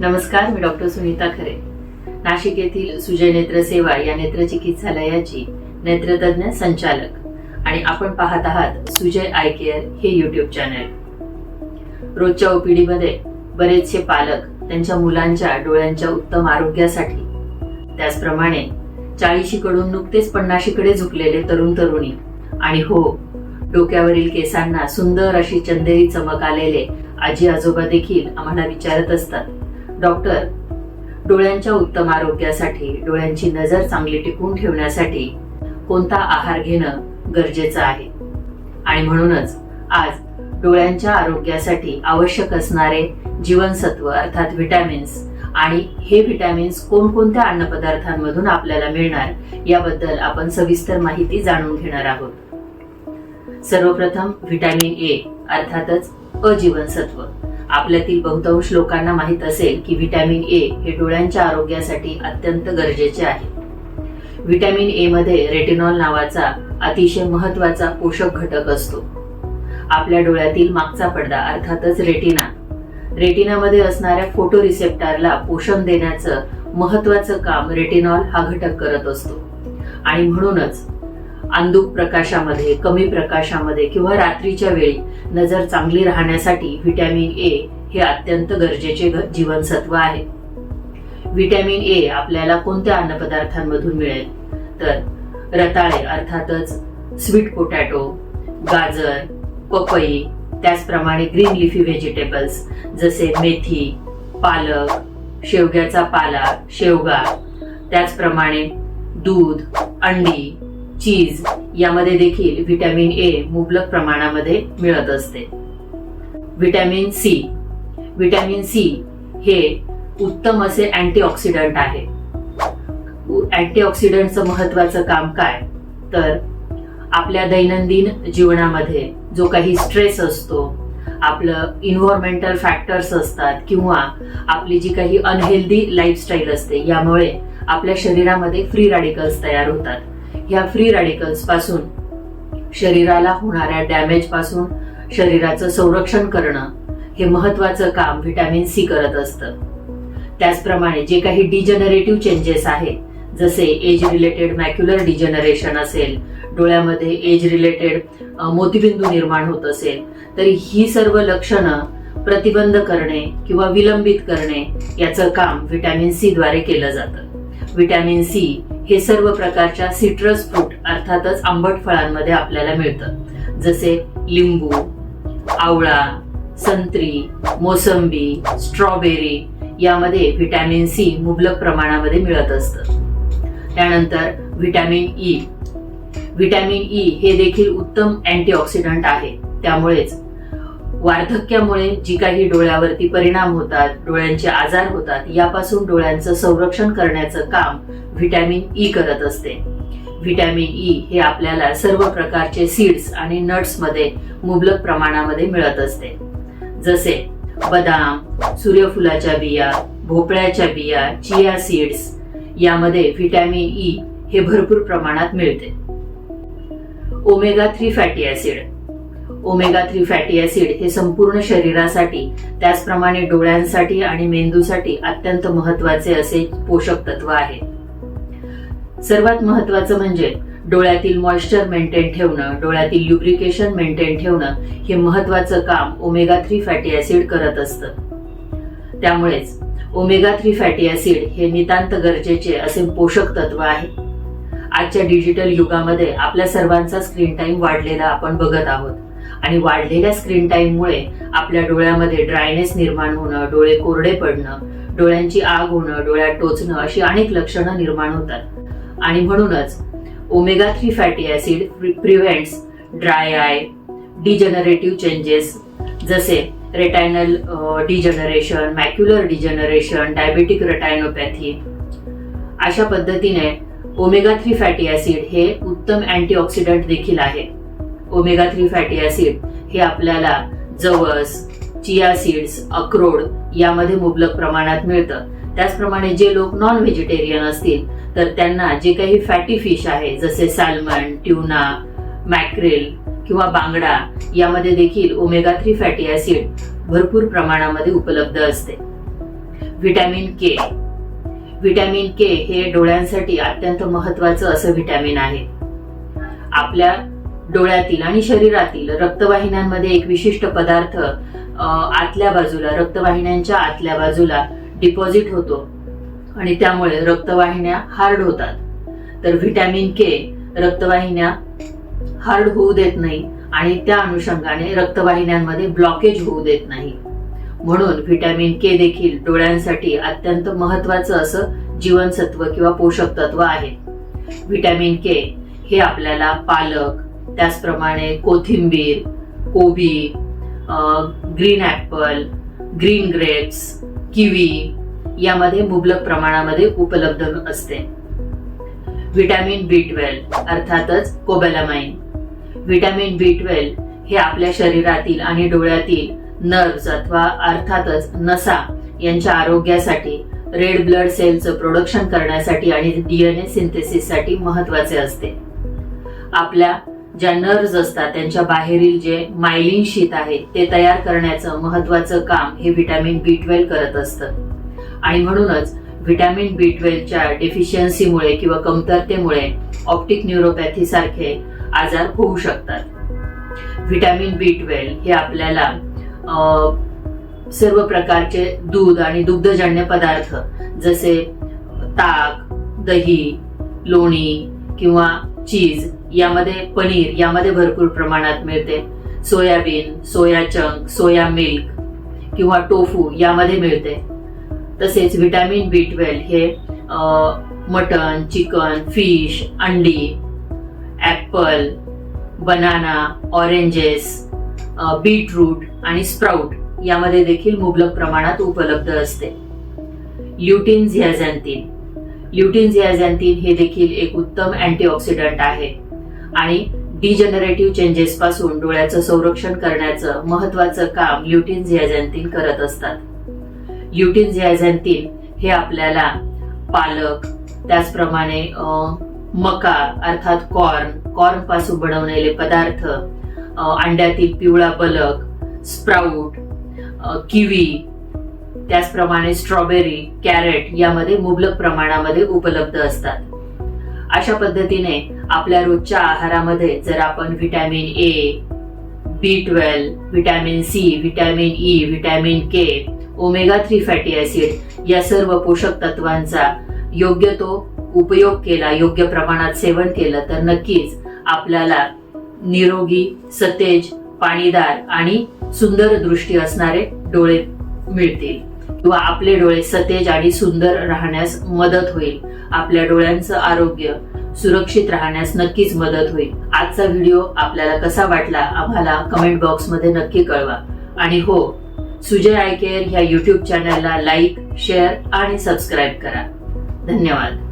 नमस्कार मी डॉक्टर सुनीता खरे. नाशिक येथील सुजय नेत्र सेवा या नेत्र चिकित्सालयाची नेत्रतज्ञ संचालक आणि आपण पाहत आहात सुजय आय केअर हे युट्यूब चॅनल रोजच्या ओपीडीमध्ये बरेचसे पालक त्यांच्या मुलांच्या डोळ्यांच्या उत्तम आरोग्यासाठी त्याचप्रमाणे चाळीशीकडून नुकतेच पन्नाशीकडे झुकलेले तरुण तरुणी आणि हो डोक्यावरील केसांना सुंदर अशी चंदेरी चमक आलेले आजी आजोबा देखील आम्हाला विचारत असतात. डॉक्टर डोळ्यांच्या उत्तम आरोग्यासाठी डोळ्यांची नजर चांगली टिकून ठेवण्यासाठी कोणता आहार घेणं गरजेचं आहे? आणि म्हणूनच आज डोळ्यांच्या आरोग्यासाठी आवश्यक असणारे जीवनसत्व अर्थात व्हिटॅमिन्स आणि हे व्हिटॅमिन्स कोणकोणत्या अन्नपदार्थांमधून आपल्याला मिळणार याबद्दल आपण सविस्तर माहिती जाणून घेणार आहोत. सर्वप्रथम व्हिटॅमिन ए अर्थातच अजीवनसत्व. आपल्यातील बहुतांश लोकांना माहीत असेल की व्हिटॅमिन ए हे डोळ्यांच्या आरोग्यासाठी अत्यंत गरजेचे आहे. व्हिटॅमिन ए मध्ये रेटिनॉल नावाचा अतिशय महत्त्वाचा पोषक घटक असतो. आपल्या डोळ्यातील मागचा पडदा अर्थातच रेटिना रेटिनामध्ये असणाऱ्या फोटोरिसेप्टरला पोषण देण्याचं महत्वाचं काम रेटिनॉल हा घटक करत असतो. आणि म्हणूनच अंधुक प्रकाशामध्ये कमी प्रकाशामध्ये किंवा रात्रीच्या वेळी नजर चांगली राहण्यासाठी व्हिटॅमिन ए हे अत्यंत गरजेचे जीवनसत्व आहे. व्हिटॅमिन ए आपल्याला कोणत्या अन्नपदार्थांमधून मिळेल? तर रताळे अर्थातच स्वीट पोटॅटो गाजर पपई त्याचप्रमाणे ग्रीन लिफी व्हेजिटेबल्स जसे मेथी पालक शेवग्याचा पाला शेवगा त्याचप्रमाणे दूध अंडी चीज यामध्ये देखील व्हिटॅमिन ए मुबलक प्रमाणामध्ये मिळत असते. Vitamin C. व्हिटॅमिन सी हे उत्तम असे अँटीऑक्सिडंट आहे. अँटीऑक्सिडंटचं महत्वाचं काम काय? तर आपल्या दैनंदिन जीवनामध्ये जो काही स्ट्रेस असतो आपलं इन्व्हायरमेंटल फॅक्टर्स असतात किंवा आपली जी काही अनहेल्दी लाईफस्टाईल असते यामुळे आपल्या शरीरामध्ये फ्री रॅडिकल्स तयार होतात. या फ्री रॅडिकल्सपासून. शरीराला होणाऱ्या डॅमेजपासून शरीराचं संरक्षण करणं हे महत्वाचं काम व्हिटॅमिन सी करत असतं. त्याचप्रमाणे जे काही डिजनरेटिव्ह चेंजेस आहेत जसे एज रिलेटेड मॅक्युलर डिजनरेशन असेल डोळ्यामध्ये एज रिलेटेड मोतीबिंदू निर्माण होत असेल तरी ही सर्व लक्षणं प्रतिबंध करणे किंवा विलंबित करणे याचं काम व्हिटॅमिन सी द्वारे केलं जातं. व्हिटॅमिन सी हे सर्व प्रकारच्या सिट्रस फ्रूट अर्थातच आंबट फळांमध्ये आपल्याला मिळतं. जसे लिंबू आवळा संत्री मोसंबी स्ट्रॉबेरी यामध्ये व्हिटॅमिन सी मुबलक प्रमाणामध्ये मिळत असतं. त्यानंतर व्हिटॅमिन ई. व्हिटॅमिन ई हे देखील उत्तम अँटीऑक्सिडंट आहे. त्यामुळेच वार्धक्यामुळे जी काही डोळ्यावरती परिणाम होतात डोळ्यांचे आजार होतात यापासून डोळ्यांचं संरक्षण करण्याचं काम व्हिटॅमिन ई करत असते. व्हिटॅमिन ई हे आपल्याला सर्व प्रकारचे सीड्स आणि नट्समध्ये मुबलक प्रमाणामध्ये मिळत असते. जसे बदाम सूर्यफुलाच्या बिया भोपळ्याच्या बिया चिया सीड्स यामध्ये व्हिटॅमिन ई हे भरपूर प्रमाणात मिळते. Omega three fatty acid omega three fatty acid हे संपूर्ण शरीरासाठी त्याचप्रमाणे डोळ्यांसाठी आणि मेंदूसाठी अत्यंत महत्त्वाचे असे पोषक तत्व आहे. सर्वात महत्वाचं म्हणजे डोळ्यातील मॉइश्चर मेंटेन ठेवणं डोळ्यातील ल्युब्रिकेशन मेंटेन ठेवणं हे महत्वाचं काम ओमेगा थ्री फॅटी ऍसिड करत असतं. त्यामुळेच ओमेगा थ्री फॅटी ऍसिड हे नितांत गरजेचे असे पोषक तत्व आहे. आजच्या डिजिटल युगामध्ये आपल्या सर्वांचा स्क्रीन टाइम वाढलेला आपण बघत आहोत. आणि वाढलेल्या स्क्रीन टाईममुळे आपल्या डोळ्यामध्ये ड्रायनेस निर्माण होणं डोळे कोरडे पडणं डोळ्यांची आग होणं डोळ्यात टोचणं अशी अनेक लक्षणं निर्माण होतात. आणि म्हणूनच omega three fatty acid prevents dry eye degenerative changes जसे retinal degeneration macular degeneration diabetic retinopathy अशा पद्धतीने ओमेगा थ्री फॅटी ऍसिड हे उत्तम अँटीऑक्सिडंट देखील आहे. ओमेगा थ्री फॅटी ऍसिड हे आपल्याला जवस चिया सीड्स अक्रोड यामध्ये मुबलक प्रमाणात मिळतं. त्याचप्रमाणे जे लोक नॉन व्हेजिटेरियन असतील तर त्यांना जे काही फॅटी फिश आहे जसे सॅल्मन ट्युना मॅक्रेल किंवा बांगडा यामध्ये देखील ओमेगा थ्री फॅटी ऍसिड भरपूर प्रमाणामध्ये उपलब्ध असते. व्हिटॅमिन के व्हिटॅमिन के हे डोळ्यांसाठी अत्यंत महत्वाचं असं व्हिटॅमिन आहे. आपल्या डोळ्यातील आणि शरीरातील रक्तवाहिन्यांमध्ये एक विशिष्ट पदार्थ आतल्या बाजूला रक्तवाहिन्यांच्या आतल्या बाजूला डिपॉझिट होतो. आणि त्यामुळे रक्तवाहिन्या हार्ड होतात. तर व्हिटॅमिन के रक्तवाहिन्या हार्ड होऊ देत नाही आणि त्या अनुषंगाने रक्तवाहिन्यांमध्ये ब्लॉकेज होऊ देत नाही. म्हणून व्हिटॅमिन के देखील डोळ्यांसाठी अत्यंत महत्वाचं असं जीवनसत्व किंवा पोषक तत्व आहे. व्हिटॅमिन के हे आपल्याला पालक त्याचप्रमाणे कोथिंबीर कोबी green apple green grapes kiwi यामध्ये मुबलक प्रमाणामध्ये उपलब्ध असते. व्हिटॅमिन बी ट्वेल्व अर्थातच कोबेलामाइन व्हिटॅमिन बी ट्वेल्व हे आपल्या शरीरातील आणि डोळ्यातील नर्व्स अथवा अर्थातच नसा यांच्या आरोग्यासाठी रेड ब्लड सेलचं प्रोडक्शन करण्यासाठी आणि डीएनए सिंथेसिससाठी महत्त्वाचे असते. आपल्या ज्या नर्स असतात त्यांच्या बाहेरील जे मायलिन शीत आहे ते तयार करण्याचं महत्वाचं काम हे व्हिटॅमिन बी ट्वेल्व करत असतं. आणि म्हणूनच व्हिटॅमिन बी ट्वेल्वच्या डेफिशियन्सीमुळे किंवा कमतरतेमुळे ऑप्टिक न्यूरोपॅथी सारखे आजार होऊ शकतात. व्हिटॅमिन बी ट्वेल्व हे आपल्याला सर्व प्रकारचे दूध आणि दुग्धजन्य पदार्थ जसे ताक दही लोणी किंवा चीज यामध्ये पनीर यामध्ये भरपूर प्रमाणात मिळते. Soybean soya chunk soya milk किंवा टोफू यामध्ये मिळते. तसेच व्हिटॅमिन बी ट्वेल्व हे मटन चिकन फिश अंडी ॲपल बनाना ऑरेंजेस बीटरूट आणि स्प्राऊट यामध्ये देखील मुबलक प्रमाणात उपलब्ध असते. ल्युटिन झियाझॅन्थिन ल्युटिन झियाझॅन्थिन हे देखील एक उत्तम अँटीऑक्सिडंट आहे. आणि डिजनरेटिव्ह चेंजेस पासून डोळ्याचं संरक्षण करण्याचं महत्वाचं काम ल्युटीन झियाझॅन्थिन करत असतात. ल्युटीन झियाझॅन्थिन हे आपल्याला पालक त्याचप्रमाणे मका अर्थात कॉर्न कॉर्नपासून बनवलेले पदार्थ अंड्यातील पिवळा बलक स्प्राऊट किवी त्याचप्रमाणे स्ट्रॉबेरी कॅरेट यामध्ये मुबलक प्रमाणामध्ये उपलब्ध असतात. अशा पद्धतीने आपल्या रोजच्या आहारामध्ये जर आपण vitamin A B twelve vitamin C vitamin E vitamin K omega three fatty acid या सर्व पोषक तत्वांचा योग्य तो उपयोग केला योग्य प्रमाणात सेवन केलं तर नक्कीच आपल्याला निरोगी सतेज पाणीदार आणि सुंदर दृष्टी असणारे डोळे मिळतील. किंवा आपले डोळे सतेज आणि सुंदर राहण्यास मदत होईल. आपल्या डोळ्यांचं आरोग्य सुरक्षित राहण्यास नक्कीच मदत होईल. आजचा व्हिडिओ आपल्याला कसा वाटला आम्हाला कमेंट बॉक्समध्ये नक्की कळवा. आणि हो सुजय आय केअर ह्या युट्यूब चॅनलला लाईक शेअर आणि सबस्क्राईब करा. धन्यवाद.